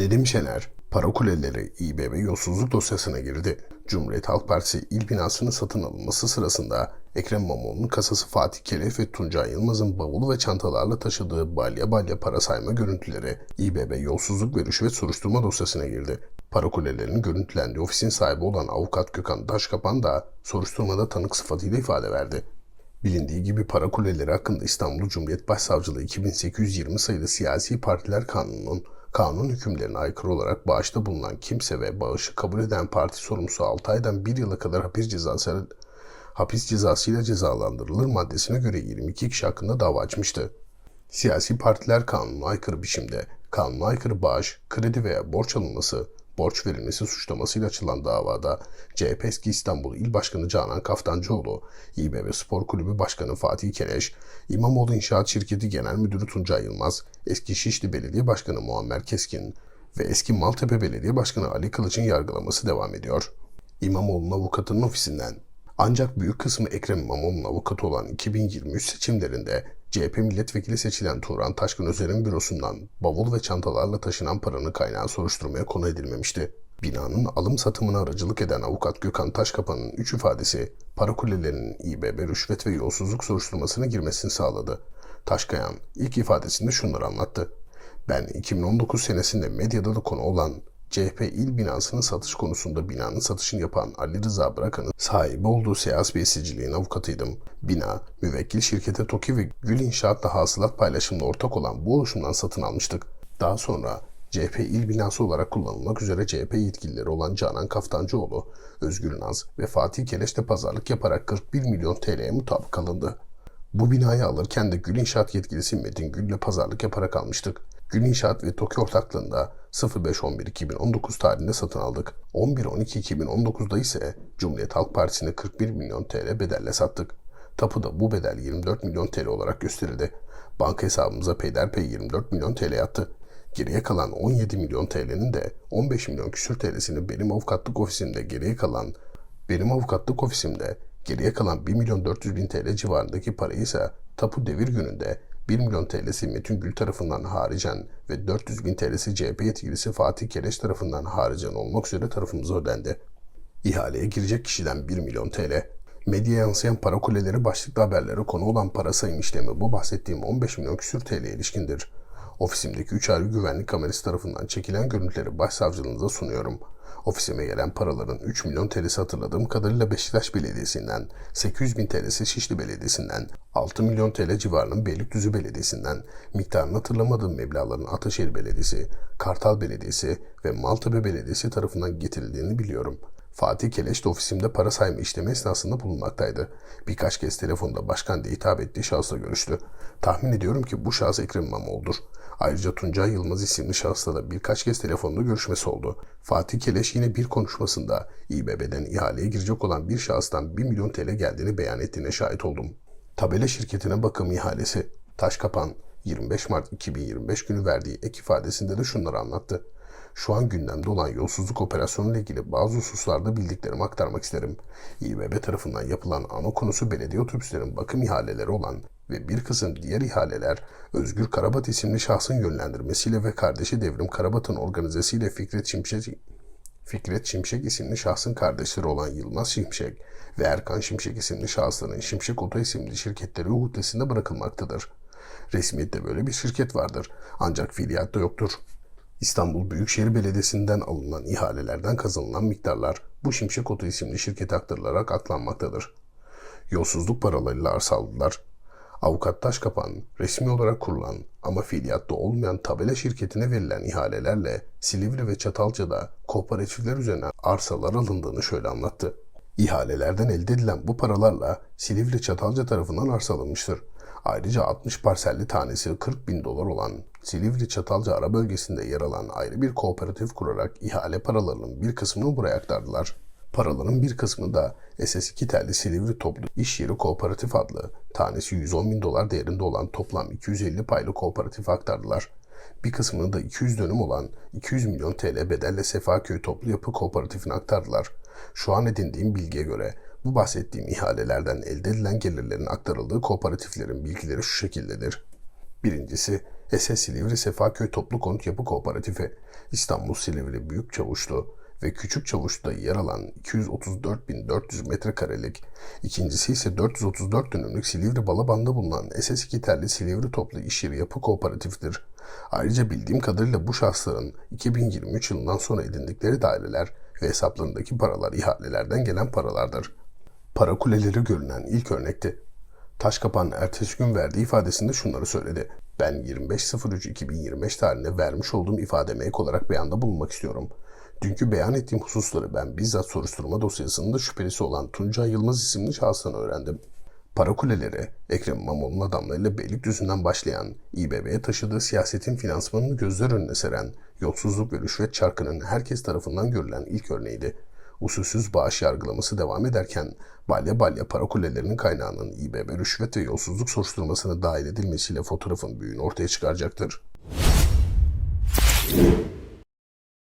Nedim Şener, para kuleleri İBB yolsuzluk dosyasına girdi. Cumhuriyet Halk Partisi il binasının satın alınması sırasında Ekrem İmamoğlu'nun kasası Fatih Kelef ve Tuncay Yılmaz'ın bavul ve çantalarla taşıdığı balya balya para sayma görüntüleri İBB yolsuzluk ve rüşvet soruşturma dosyasına girdi. Para kulelerinin görüntülendiği ofisin sahibi olan avukat Gökhan Taşkapan da soruşturmada tanık sıfatıyla ifade verdi. Bilindiği gibi para kuleleri hakkında İstanbul Cumhuriyet Başsavcılığı 2820 sayılı Siyasi Partiler Kanunu'nun kanun hükümlerine aykırı olarak bağışta bulunan kimse ve bağışı kabul eden parti sorumlusu 6 aydan 1 yıla kadar hapis cezası hapis cezasıyla cezalandırılır maddesine göre 22 kişi hakkında dava açmıştı. Siyasi partiler kanununa aykırı biçimde kanuna aykırı bağış, kredi veya borç alınması, borç verilmesi suçlamasıyla açılan davada CHP eski İstanbul İl Başkanı Canan Kaftancıoğlu, İBB Spor Kulübü Başkanı Fatih Keleş, İmamoğlu İnşaat Şirketi Genel Müdürü Tuncay Yılmaz, eski Şişli Belediye Başkanı Muammer Keskin ve eski Maltepe Belediye Başkanı Ali Kılıç'ın yargılaması devam ediyor. İmamoğlu'nun avukatının ofisinden ancak büyük kısmı Ekrem İmamoğlu'nun avukatı olan 2023 seçimlerinde CHP milletvekili seçilen Turan Taşkın Özer'in bürosundan bavul ve çantalarla taşınan paranın kaynağı soruşturmaya konu edilmemişti. Binanın alım satımına aracılık eden avukat Gökhan Taşkapan'ın 3 ifadesi para kulelerinin İBB rüşvet ve yolsuzluk soruşturmasına girmesini sağladı. Taşkayan ilk ifadesinde şunları anlattı. Ben 2019 senesinde medyada da konu olan CHP il binasının satış konusunda binanın satışını yapan Ali Rıza Bırakan'ın sahibi olduğu Seyas Besiciliğin avukatıydım. Bina, müvekkil şirkete TOKİ ve Gül İnşaat'la hasılat paylaşımında ortak olan bu oluşumdan satın almıştık. Daha sonra CHP il binası olarak kullanılmak üzere CHP yetkilileri olan Canan Kaftancıoğlu, Özgür Naz ve Fatih Keleş'le pazarlık yaparak 41 milyon TL'ye mutabık alındı. Bu binayı alırken de Gül İnşaat yetkilisi Metin Gül'le pazarlık yaparak almıştık. Gül İnşaat ve TOKİ ortaklığında 05-11-2019 tarihinde satın aldık. 11-12-2019'da ise Cumhuriyet Halk Partisi'ne 41 milyon TL bedelle sattık. Tapuda bu bedel 24 milyon TL olarak gösterildi. Banka hesabımıza peyderpey 24 milyon TL yattı. Geriye kalan 17 milyon TL'nin de 15 milyon küsür TL'sini benim avukatlık ofisimde geriye kalan benim avukatlık ofisimde geriye kalan 1 milyon 400 bin TL civarındaki parayı ise tapu devir gününde 1 milyon TL'si Metin Gül tarafından haricen ve 400 bin TL'si CHP yetkilisi Fatih Kereş tarafından haricen olmak üzere tarafımıza ödendi. İhaleye girecek kişiden 1 milyon TL. Medyaya yansıyan para kuleleri başlıklı haberlere konu olan para sayım işlemi bu bahsettiğim 15 milyon küsür TL'ye ilişkindir. Ofisimdeki 3 ayrı güvenlik kamerası tarafından çekilen görüntüleri başsavcılığınıza sunuyorum. Ofisime gelen paraların 3 milyon TL'si hatırladığım kadarıyla Beşiktaş Belediyesi'nden, 800 bin TL'si Şişli Belediyesi'nden, 6 milyon TL civarının Beylikdüzü Belediyesi'nden, miktarını hatırlamadığım meblağların Ataşehir Belediyesi, Kartal Belediyesi ve Maltepe Belediyesi tarafından getirildiğini biliyorum. Fatih Keleş de ofisimde para sayma işlemi esnasında bulunmaktaydı. Birkaç kez telefonda başkan diye hitap ettiği şahısla görüştü. Tahmin ediyorum ki bu şahıs Ekrem İmamoğlu'dur. Ayrıca Tuncay Yılmaz isimli şahısla da birkaç kez telefonda görüşmesi oldu. Fatih Keleş yine bir konuşmasında İBB'den ihaleye girecek olan bir şahıstan 1 milyon TL geldiğini beyan ettiğine şahit oldum. Tabela şirketine bakım ihalesi. Taşkapan 25 Mart 2025 günü verdiği ek ifadesinde de şunları anlattı. Şu an gündemde olan yolsuzluk operasyonu ile ilgili bazı hususlarda bildiklerimi aktarmak isterim. İBB tarafından yapılan ana konusu belediye otobüslerin bakım ihaleleri olan ve bir kısım diğer ihaleler Özgür Karabat isimli şahsın yönlendirmesiyle ve kardeşi Devrim Karabat'ın organizesiyle Fikret Şimşek Fikret Şimşek isimli şahsın kardeşleri olan Yılmaz Şimşek ve Erkan Şimşek isimli şahısların Şimşek Oto isimli şirketleri uhudesinde bırakılmaktadır. Resmiyette böyle bir şirket vardır ancak fiiliyatta yoktur. İstanbul Büyükşehir Belediyesi'nden alınan ihalelerden kazanılan miktarlar bu Şimşek Oto isimli şirkete aktarılarak aklanmaktadır. Yolsuzluk paralarıyla arsa aldılar. Avukat Taşkapan resmi olarak kurulan ama fiiliyatta olmayan tabela şirketine verilen ihalelerle Silivri ve Çatalca'da kooperatifler üzerine arsalar alındığını şöyle anlattı. İhalelerden elde edilen bu paralarla Silivri Çatalca tarafından arsa alınmıştır. Ayrıca 60 parselli tanesi 40 bin dolar olan Silivri Çatalca ara bölgesinde yer alan ayrı bir kooperatif kurarak ihale paralarının bir kısmını buraya aktardılar. Paraların bir kısmı da SS2 telli Silivri Toplu İş Yeri Kooperatif adlı tanesi 110 bin dolar değerinde olan toplam 250 paylı kooperatif aktardılar. Bir kısmını da 200 dönüm olan 200 milyon TL bedelle Sefaköy Toplu Yapı Kooperatifine aktardılar. Şu an edindiğim bilgiye göre bu bahsettiğim ihalelerden elde edilen gelirlerin aktarıldığı kooperatiflerin bilgileri şu şekildedir. Birincisi SS Silivri Sefaköy Toplu Konut Yapı Kooperatifi, İstanbul Silivri Büyük Çavuşlu ve Küçük Çavuşlu'da yer alan 234.400 metrekarelik, ikincisi ise 434 dönümlük Silivri Balaban'da bulunan SS2 Telli Silivri Toplu İş Yeri Yapı Kooperatifidir. Ayrıca bildiğim kadarıyla bu şahısların 2023 yılından sonra edindikleri daireler ve hesaplarındaki paralar ihalelerden gelen paralardır. Para kuleleri görünen ilk örnekti. Taşkapan ertesi gün verdiği ifadesinde şunları söyledi. Ben 25.03.2025 tarihinde vermiş olduğum ifademe ek olarak beyanda bulunmak istiyorum. Dünkü beyan ettiğim hususları ben bizzat soruşturma dosyasında şüphelisi olan Tuncay Yılmaz isimli şahsından öğrendim. Para kuleleri, Ekrem İmamoğlu'nun adamlarıyla Beylikdüzü'nden başlayan, İBB'ye taşıdığı siyasetin finansmanını gözler önüne seren, yolsuzluk ve rüşvet çarkının herkes tarafından görülen ilk örneğiydi. Usulsüz bağış yargılaması devam ederken balya balya para kulelerinin kaynağının İBB rüşvet ve yolsuzluk soruşturmasına dahil edilmesiyle fotoğrafın büyüğünü ortaya çıkaracaktır.